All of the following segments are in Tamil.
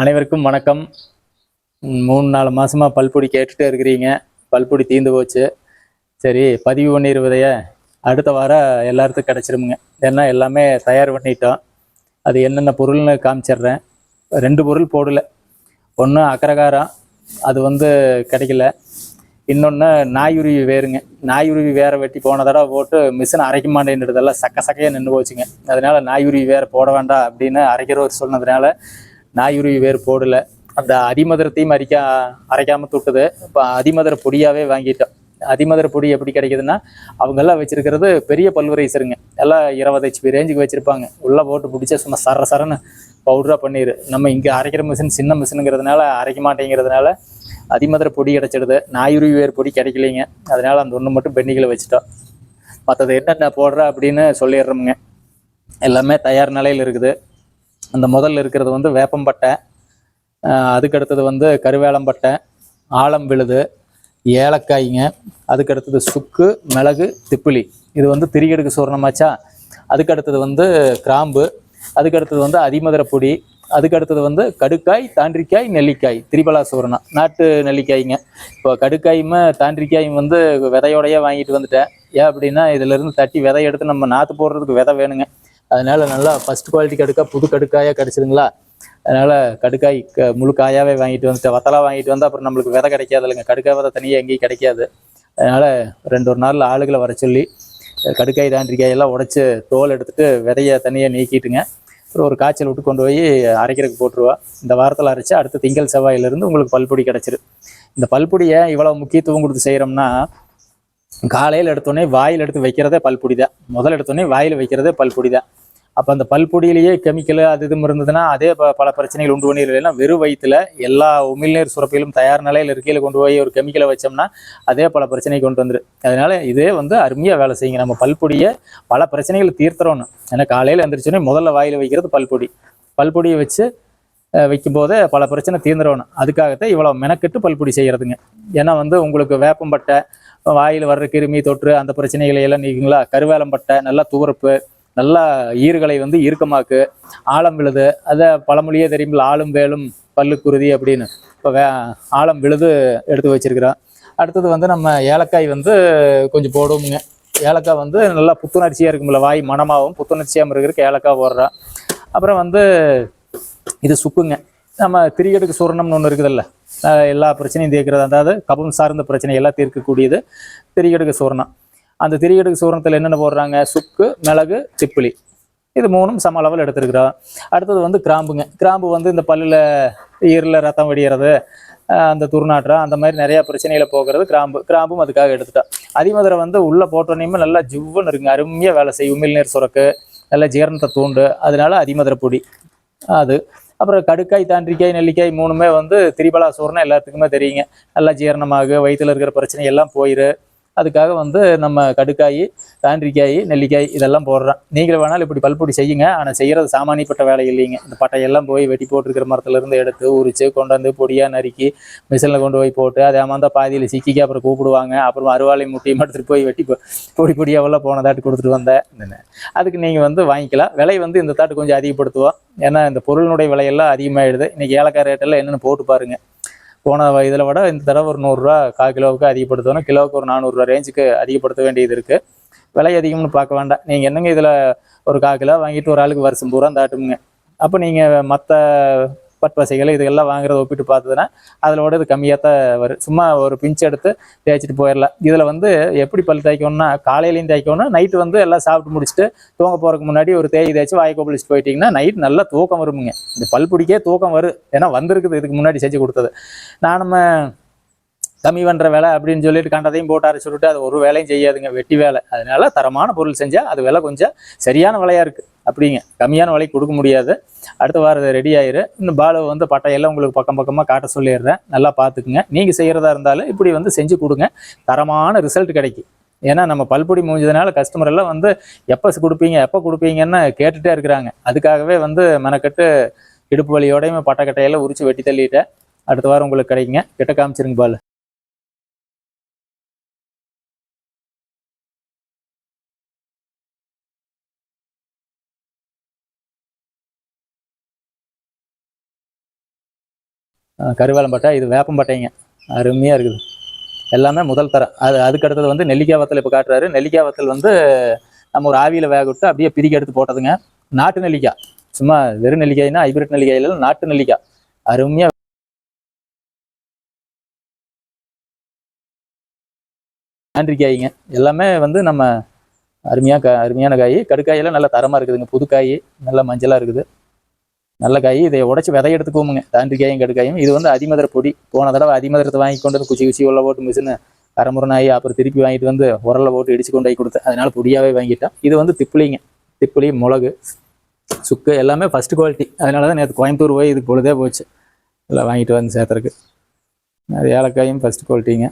அனைவருக்கும் வணக்கம். மூணு நாலு மாசமா பல்பொடி கேட்டுகிட்டே இருக்கிறீங்க. பல்பொடி தீந்து போச்சு. சரி பதிவு பண்ணிடுவதைய அடுத்த வாரம் எல்லாத்துக்கும் கிடச்சிருமுங்க. ஏன்னா எல்லாமே தயார் பண்ணிட்டோம். அது என்னென்ன பொருள்னு காமிச்சிடுறேன். ரெண்டு பொருள் போடலை. ஒன்று அக்கரகாரம் அது வந்து கிடைக்கல. இன்னொன்று நாயுருவி வேறுங்க நாயுருவி வேற வெட்டி போன தடவை போட்டு மிஷின் அரைக்க மாட்டேன்றதெல்லாம் சக்க சக்கையாக நின்று போச்சுங்க. அதனால நாயுருவி வேற போட வேண்டாம் அப்படின்னு அரைக்கிறவர் சொன்னதுனால நாயுருவி வேறு போடல. அந்த அதிமதுரத்தையும் அரிக்கா அரைக்காம தூட்டுது. இப்போ அதிமதுர பொடியாவே வாங்கிட்டோம். அதிமதுர பொடி எப்படி கிடைக்குதுன்னா அவங்கெல்லாம் வச்சிருக்கிறது பெரிய பல்வரைசருங்க. எல்லாம் இருபது ஹெச்பி ரேஞ்சுக்கு வச்சிருப்பாங்க. உள்ள போட்டு பிடிச்சா சும்மா சர சரன்னு பவுடரா பண்ணிடு நம்ம இங்கே அரைக்கிற மிஷின் சின்ன மிஷினுங்கிறதுனால அரைக்க மாட்டேங்கிறதுனால அதிமதுர பொடி கிடைச்சிடுது. நாயுருவி வேறு பொடி கிடைக்கலைங்க. அதனால அந்த ஒன்று மட்டும் பெண்டிகளை வச்சுட்டோம். மற்றது என்னென்ன போடுற அப்படின்னு சொல்லிடுறோமுங்க. எல்லாமே தயார் நிலையில் இருக்குது. அந்த முதல்ல இருக்கிறது வந்து வேப்பம்பட்டை அதுக்கடுத்தது அதுக்கு அடுத்தது வந்து கருவேலம்பட்டை ஆலம் விழுது ஏலக்காய்ங்க அதுக்கு அடுத்தது சுக்கு மிளகு திப்பிலி. இது வந்து திரிகடுக்கு சூரணமாச்சா? அதுக்கு அடுத்தது வந்து கிராம்பு அதுக்கு அடுத்தது வந்து அதிமதுர பொடி அதுக்கு அடுத்தது வந்து கடுக்காய் தாண்டிக்காய் நெல்லிக்காய் திரிபலா சூரணம் நாட்டு நெல்லிக்காய்ங்க. இப்போ கடுக்காயுமே தாண்டிக்காயும் வந்து விதையோடையே வாங்கிட்டு வந்துட்டேன். ஏன் அப்படின்னா இதுலேருந்து தட்டி விதை எடுத்து நம்ம நாற்று போடுறதுக்கு விதை வேணுங்க. அதனால நல்லா ஃபர்ஸ்ட் குவாலிட்டி கடுக்கா புது கடுக்காயா கிடைச்சிதுங்களா? அதனால கடுக்காய் க- முழு காயாவே வாங்கிட்டு வந்துட்டு வத்தலா வாங்கிட்டு வந்தால் அப்புறம் நம்மளுக்கு விதை கிடைக்காது இல்லைங்க கடுக்காய் விதை தனியாக எங்கேயும் கிடைக்காது. அதனால ரெண்டு ஒரு நாளில் ஆளுகளை வர சொல்லி கடுக்காய் தாண்டிக்காய் எல்லாம் உடச்சி தோல் எடுத்துட்டு விதையை தனியாக நீக்கிட்டுங்க. அப்புறம் ஒரு காய்ச்சல் விட்டு கொண்டு போய் அரைக்கிறதுக்கு போட்டுருவா. இந்த வாரத்தில் அரைச்சி அடுத்த திங்கள் செவ்வாயிலிருந்து உங்களுக்கு பல்பொடி கிடச்சிரு இந்த பல்பொடியை இவ்வளோ முக்கியத்துவம் கொடுத்து செய்கிறோம்னா காலையில் எடுத்தோடனே வாயில் எடுத்து வைக்கிறதே பல்பொடி தான் முதல் எடுத்தோடனே வாயில் வைக்கிறதே பல்பொடி தான் அப்போ அந்த பல்பொடியிலேயே கெமிக்கல் அது இதுவும் இருந்ததுன்னா அதே ப- பல பிரச்சனைகள் உண்டு பண்ணிடலாம் வெறும் வயிற்றுல எல்லா உமிழ்நீர் சுரப்பிலும் தயார் நிலையில் இருக்கையில் கொண்டு போய் ஒரு கெமிக்கலை வச்சோம்னா அதே பல பிரச்சனை கொண்டு வந்துரு அதனால இதே வந்து அருமையாக வேலை செய்யுங்க. நம்ம பல்பொடியை பல பிரச்சனைகளை தீர்த்துறோன்னு. ஏன்னா காலையில் எழுந்திரிச்சோடனே முதல்ல வாயில் வைக்கிறது பல்பொடி. பல்பொடியை வச்சு வைக்கும்போதே பல பிரச்சனை தீர்ந்துடணும் அதுக்காகத்தான் இவ்வளோ மெனக்கெட்டு பல்பொடி செய்கிறதுங்க ஏன்னா வந்து உங்களுக்கு வேப்பம்பட்டை வாயில் வர்ற கிருமி தொற்று அந்த பிரச்சனைகளை எல்லாம் நீக்குங்களா? கருவேலம்பட்டை நல்லா துவர்ப்பு நல்லா ஈறுகளை வந்து இறுக்கமாக்கு ஆழம் விழுது அதை பழமொழியே தெரியுமில்ல ஆளும் வேலும் பல்லு குருதி அப்படின்னு. இப்போ வே ஆழம் விழுது எடுத்து வச்சிருக்கிறோம். அடுத்தது வந்து நம்ம ஏலக்காய் வந்து கொஞ்சம் போடுவோமுங்க. ஏலக்காய் வந்து நல்லா புத்துணர்ச்சியாக இருக்கும்ல வாய் மணமாகவும் புத்துணர்ச்சியாகவும் இருக்கிறதுக்கு ஏலக்காய் போடுறோம். அப்புறம் வந்து இது சுக்குங்க. நம்ம திரிகடுக்கு சுரணம்னு ஒன்று இருக்குதுல்ல எல்லா பிரச்சனையும் தீர்க்கிறது. அதாவது கபம் சார்ந்த பிரச்சனை எல்லாம் தீர்க்கக்கூடியது திரிகடுக்கு சூரணம். அந்த திரிகடுக்கு சூரணத்தில் என்னென்ன போடுறாங்க? சுக்கு மிளகு சிப்பிலி. இது மூணும் சம அளவில் எடுத்துருக்குறோம் அடுத்தது வந்து கிராம்புங்க. கிராம்பு வந்து இந்த பல்லில் ஈரில் ரத்தம் வடிகிறது அந்த துர்நாற்றம் அந்த மாதிரி நிறையா பிரச்சனைகளை போகிறது கிராம்பு. கிராம்பும் அதுக்காக எடுத்துட்டோம் அதிமதுரை வந்து உள்ளே போட்டோன்னே நல்லா ஜிவ்வுன்னு இருக்குங்க. அருமையாக வேலை செய்யும். உமிழ்நீர் சுரக்கு நல்லா ஜீரணத்தை தூண்டு அதனால அதிமதுரை பொடி. அது அப்புறம் கடுக்காய் தாண்டிக்காய் நெல்லிக்காய் மூணுமே வந்து திரிபலா சோறுனா எல்லாத்துக்குமே தெரியுங்க. நல்லா ஜீரணமாக வயிற்றுல இருக்கிற பிரச்சனை எல்லாம் போயிரு. அதுக்காக வந்து நம்ம கடுக்காய் தாண்டிக்காய் நெல்லிக்காய் இதெல்லாம் போடுறோம். நீங்கள் வேணாலும் இப்படி பல்பொடி செய்யுங்க. ஆனால் செய்கிறது சாமானியப்பட்ட வேலை இல்லைங்க. இந்த பட்டையெல்லாம் போய் வெட்டி போட்டிருக்கிற மரத்துலேருந்து எடுத்து உரிச்சு கொண்டு வந்து பொடியாக நறுக்கி மிஷினில் கொண்டு போய் போட்டு அதை மாதிரி பாதியில் சிக்கிக்க அப்புறம் கூப்பிடுவாங்க. அப்புறம் அருவாளை முட்டையும் எடுத்துகிட்டு போய் வெட்டி பொடி பொடியாவெல்லாம் போனதாட்டு கொடுத்துட்டு வந்தேன் அதுக்கு நீங்கள் வந்து வாங்கிக்கலாம். விலை வந்து இந்த தாட்டு கொஞ்சம் அதிகப்படுத்துவோம். ஏன்னா இந்த பொருளினுடைய விலையெல்லாம் அதிகமாகிடுது இன்றைக்கி ஏலக்காய் ரேட்டெல்லாம் என்னென்னு போட்டு பாருங்க. போன இதில் விட இந்த தடவை ஒரு நூறுரூவா கால் கிலோவுக்கு அதிகப்படுத்தணும் கிலோவுக்கு ஒரு நானூறுரூவா ரேஞ்சுக்கு அதிகப்படுத்த வேண்டியது இருக்குது விலை அதிகம்னு பார்க்க வேண்டாம். நீங்கள் என்னங்க இதில் ஒரு கால் கிலோ வாங்கிட்டு ஒரு ஆளுக்கு வருஷம் பூரா தாட்டுங்க அப்போ நீங்கள் மற்ற பட்வசைகள் இதெல்லாம் வாங்குறத ஒப்பிட்டு பார்த்ததுன்னா அதிலோட இது கம்மியாக தான் வரும். சும்மா ஒரு பிஞ்ச் எடுத்து தேய்ச்சிட்டு போயிடலாம் இதில் வந்து எப்படி பல் தேய்க்கணும்னா காலையிலையும் தேய்க்கணும் நைட்டு வந்து எல்லாம் சாப்பிட்டு முடிச்சுட்டு தூங்க போகிறதுக்கு முன்னாடி ஒரு தேய் தேய்ச்சி வாய் கொப்பளிச்சுட்டு போயிட்டீங்கன்னா நைட் நல்லா தூக்கம் வருமுங்க. இந்த பல் பிடிக்கே தூக்கம் வரும் ஏன்னா வந்திருக்குது இதுக்கு முன்னாடி செஞ்சு கொடுத்தது. நான் நம்ம கம்மி பண்ணுற வேலை அப்படின்னு சொல்லிட்டு கண்டதையும் போட்டு அரைச்சு விட்டு அது ஒரு வேலையும் செய்யாதுங்க. வெட்டி வேலை. அதனால தரமான பொருள் செஞ்சால் அது விலை கொஞ்சம் சரியான விலையாக இருக்குது அப்படிங்க. கம்மியான விலைக்கு கொடுக்க முடியாது. அடுத்த வாரம் ரெடி ஆயிரு. இந்த பாலு வந்து பட்டையெல்லாம் உங்களுக்கு பக்கம் பக்கமாக காட்ட சொல்லிடுறேன். நல்லா பார்த்துக்குங்க. நீங்கள் செய்கிறதா இருந்தாலும் இப்படி வந்து செஞ்சு கொடுங்க. தரமான ரிசல்ட் கிடைக்கும் ஏன்னா நம்ம பல்பொடி முடிஞ்சதுனால கஸ்டமர் எல்லாம் வந்து எப்போ கொடுப்பீங்க எப்போ கொடுப்பீங்கன்னு கேட்டுகிட்டே இருக்கிறாங்க. அதுக்காகவே வந்து மெனக்கட்டு இடுப்பு வழியோடயும் பட்டை கட்டையெல்லாம் உரிச்சு வெட்டி தள்ளிட்டேன். அடுத்த வாரம் உங்களுக்கு கிடைக்குங்க. கிட்ட காமிச்சிருங்க பால். கருவேலம்பட்டை இது வேப்பம்பட்டைங்க அருமையாக இருக்குது. எல்லாமே முதல் தரம் அது அதுக்கு அடுத்தது வந்து நெல்லிக்காய் வத்தல் இப்போ காட்டுறாரு. நெல்லிக்காய் வத்தல் வந்து நம்ம ஒரு ஆவியில் வேக விட்டு அப்படியே பிரிக்க எடுத்து போட்டதுங்க. நாட்டு நெல்லிக்காய். சும்மா வெறும் நெல்லிக்காய்னா ஹைபிரிட் நெல்லிக்காய் இல்லை நாட்டு நெல்லிக்காய். அருமையாக ஆண்டிக்காய்ங்க எல்லாமே வந்து நம்ம அருமையாக அருமையான காய். கடுக்காயெல்லாம் நல்ல தரமாக இருக்குதுங்க. புது காய். நல்ல மஞ்சளாக இருக்குது. நல்ல காய் இதை உடச்சி விதைய தாண்டி காயும் கடுக்காயும். இது வந்து அதிமதுர பொடி. போன தடவை அதிமதுரத்தை வாங்கி கொண்டு வந்து குச்சி குச்சி உள்ள போட்டு மிஷினு அரைமுறை அப்புறம் திருப்பி வாங்கிட்டு வந்து உரல்ல போட்டு இடிச்சு கொண்டு போய் கொடுத்தேன். அதனால பொடியாவே வாங்கிட்டேன். இது வந்து திப்பிலிங்க திப்பிலி மிளகு சுக்கு எல்லாமே ஃபர்ஸ்ட் குவாலிட்டி அதனால தான் நேற்று கோயம்புத்தூர் போய் இது பொழுதே போச்சு. எல்லாம் வாங்கிட்டு வந்து சேர்த்துறக்கு அது ஏலக்காயும் ஃபர்ஸ்ட் குவாலிட்டிங்க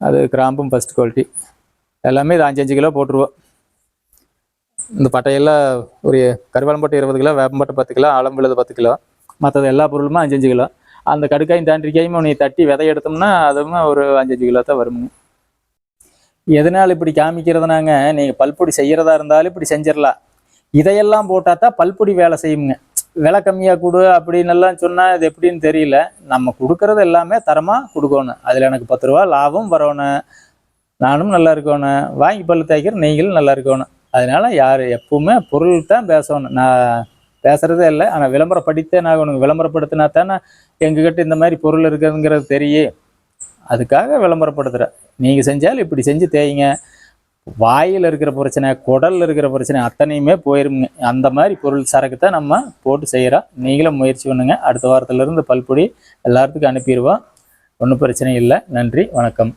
அது கிராம்பும் ஃபர்ஸ்ட் குவாலிட்டி எல்லாமே இது அஞ்சு அஞ்சு கிலோ போட்டுருவோம். இந்த பட்டையெல்லாம் ஒரு கருவாலம்பட்டை இருபது கிலோ வேப்பம்பட்டை பத்து கிலோ ஆலம்பிழுது பத்து கிலோ. மற்றது எல்லா பொருளுமே அஞ்சஞ்சு கிலோ. அந்த கடுக்காயும் தாண்டிக்காயும் நீ தட்டி விதை எடுத்தோம்னா அதுவும் ஒரு அஞ்சஞ்சு கிலோ தான் வருமுங்க. எதனால் இப்படி காமிக்கிறதுனாங்க? நீங்கள் பல்பொடி செய்கிறதா இருந்தாலும் இப்படி செஞ்சிடலாம். இதையெல்லாம் போட்டால் தான் பல்பொடி வேலை செய்யுங்க. விலை கம்மியாக கொடு அப்படின்னு எல்லாம் சொன்னால் இது எப்படின்னு தெரியல. நம்ம கொடுக்கறது எல்லாமே தரமாக கொடுக்கணும். அதில் எனக்கு பத்து ரூபா லாபம் வரணும். நானும் நல்லா இருக்கணும். வாங்கி பல்லு தேய்க்கிற நீங்களும் நல்லா இருக்கணும். அதனால யார் எப்பவுமே பொருள் தான் பேசணும். நான் பேசுறதே இல்லை. ஆனால் விளம்பரப்படுத்தே நான் உனக்கு விளம்பரப்படுத்தினா தானே எங்ககிட்ட இந்த மாதிரி பொருள் இருக்குதுங்கிறது தெரியும் அதுக்காக விளம்பரப்படுத்துகிறேன் நீங்கள் செஞ்சாலும் இப்படி செஞ்சு தேய்ங்க. வாயில் இருக்கிற பிரச்சனை குடலில் இருக்கிற பிரச்சனை அத்தனையுமே போயிருங்க. அந்த மாதிரி பொருள் சரக்கு தான் நம்ம போட்டு செய்கிறோம் நீங்களும் முயற்சி பண்ணுங்க. அடுத்த வாரத்துலேருந்து பல்பொடி எல்லாத்துக்கும் அனுப்பிடுவோம். ஒன்றும் பிரச்சனை இல்லை. நன்றி. வணக்கம்.